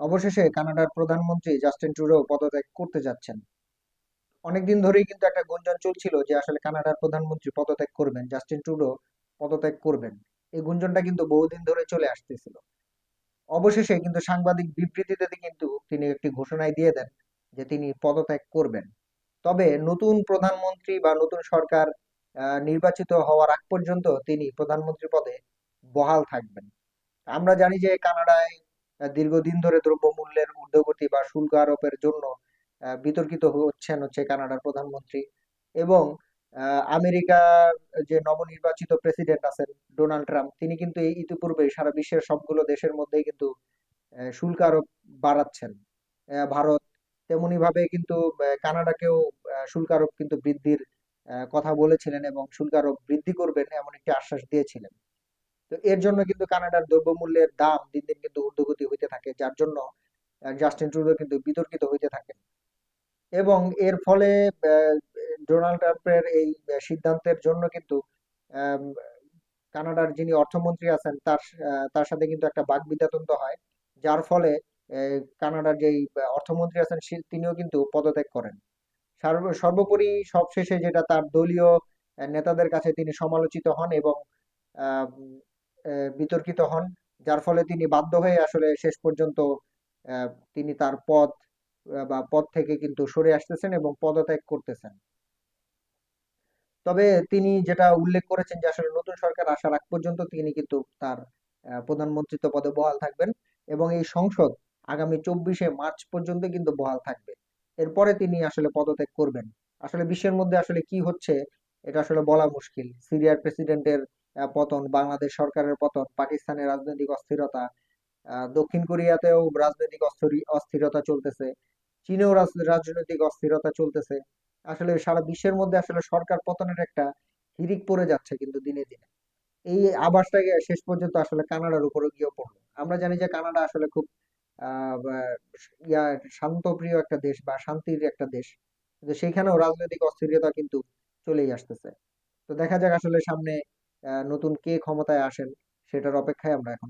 অবশেষে কানাডার প্রধানমন্ত্রী জাস্টিন ট্রুডো পদত্যাগ করতে যাচ্ছেন। অনেকদিন ধরেই কিন্তু একটা গুঞ্জন চলছিল যে আসলে কানাডার প্রধানমন্ত্রী পদত্যাগ করবেন, জাস্টিন ট্রুডো পদত্যাগ করবেন। এই গুঞ্জনটা কিন্তু বহুদিন ধরে চলে আসতেছিল। অবশেষে কিন্তু সাংবাদিক বিবৃতিতে কিন্তু তিনি একটি ঘোষণায় দিয়ে দেন যে তিনি পদত্যাগ করবেন। তবে নতুন প্রধানমন্ত্রী বা নতুন সরকার নির্বাচিত হওয়ার আগ পর্যন্ত তিনি প্রধানমন্ত্রী পদে বহাল থাকবেন। আমরা জানি যে কানাডায় দীর্ঘদিন ধরে দ্রব্যমূল্যের ঊর্ধ্বগতি বা শুল্ক আরোপের জন্য বিতর্কিত হচ্ছেন হচ্ছে কানাডার প্রধানমন্ত্রী এবং আহ, আমেরিকার যে নবনির্বাচিত প্রেসিডেন্ট আছেন ডোনাল্ড ট্রাম্প তিনি কিন্তু এই ইতিপূর্বে সারা বিশ্বের সবগুলো দেশের মধ্যেই কিন্তু শুল্ক আরোপ বাড়াচ্ছেন। ভারত তেমনি ভাবে কিন্তু কানাডাকেও শুল্ক আরোপ কিন্তু বৃদ্ধির কথা বলেছিলেন এবং শুল্ক আরোপ বৃদ্ধি করবেন এমন একটি আশ্বাস দিয়েছিলেন। তো এর জন্য কিন্তু কানাডার দ্রব্যমূল্যের দাম দিন দিন কিন্তু ঊর্ধ্বগতি হইতে থাকে, যার জন্য জাস্টিন ট্রুডো কিন্তু বিতর্কিত হইতে থাকেন। এবং এর ফলে ডোনাল্ড ট্রাম্পের এই সিদ্ধান্তের জন্য কিন্তু কানাডার যিনি অর্থমন্ত্রী আছেন, তার তার সাথে কিন্তু একটা বাকবিতণ্ডা হয়, যার ফলে কানাডার যেই অর্থমন্ত্রী আছেন তিনিও কিন্তু পদত্যাগ করেন। সর্বোপরি সবশেষে যেটা তার দলীয় নেতাদের কাছে তিনি সমালোচিত হন এবং বিতর্কিত হন, যার ফলে তিনি বাধ্য হয়ে আসলে শেষ পর্যন্ত তিনি তার পদ বা পদ থেকে কিন্তু সরে আসতেছেন এবং পদত্যাগ করতেছেন। তবে তিনি যেটা উল্লেখ করেছেন যে আসলে নতুন সরকার আসার আগ পর্যন্ত তিনি কিন্তু তার প্রধানমন্ত্রিত্ব পদে বহাল থাকবেন এবং এই সংসদ আগামী চব্বিশে মার্চ পর্যন্ত কিন্তু বহাল থাকবে। এরপরে তিনি আসলে পদত্যাগ করবেন। আসলে বিশ্বের মধ্যে আসলে কি হচ্ছে, এটা আসলে বলা মুশকিল। সিরিয়ার প্রেসিডেন্টের পতন, বাংলাদেশ সরকারের পতন, পাকিস্তানের রাজনৈতিক অস্থিরতা দক্ষিণ কোরিয়াতেও রাজনৈতিক অস্থিরতা চলতেছে, চীনেও রাজনৈতিক অস্থিরতা চলতেছে। আসলে সারা বিশ্বের মধ্যে আসলে সরকার পতনের একটা হিড়িক পড়ে যাচ্ছে কিন্তু দিনে দিনে। এই আভাসটা গিয়ে শেষ পর্যন্ত আসলে কানাডার উপরে গিয়ে পড়ল। আমরা জানি যে কানাডা আসলে খুব শান্তপ্রিয় একটা দেশ বা শান্তির একটা দেশ। কিন্তু সেখানেও রাজনৈতিক অস্থিরতা কিন্তু চলেই আসতেছে। তো দেখা যাক আসলে সামনে নতুন কে ক্ষমতায় আসেন সেটার অপেক্ষায় আমরা এখন।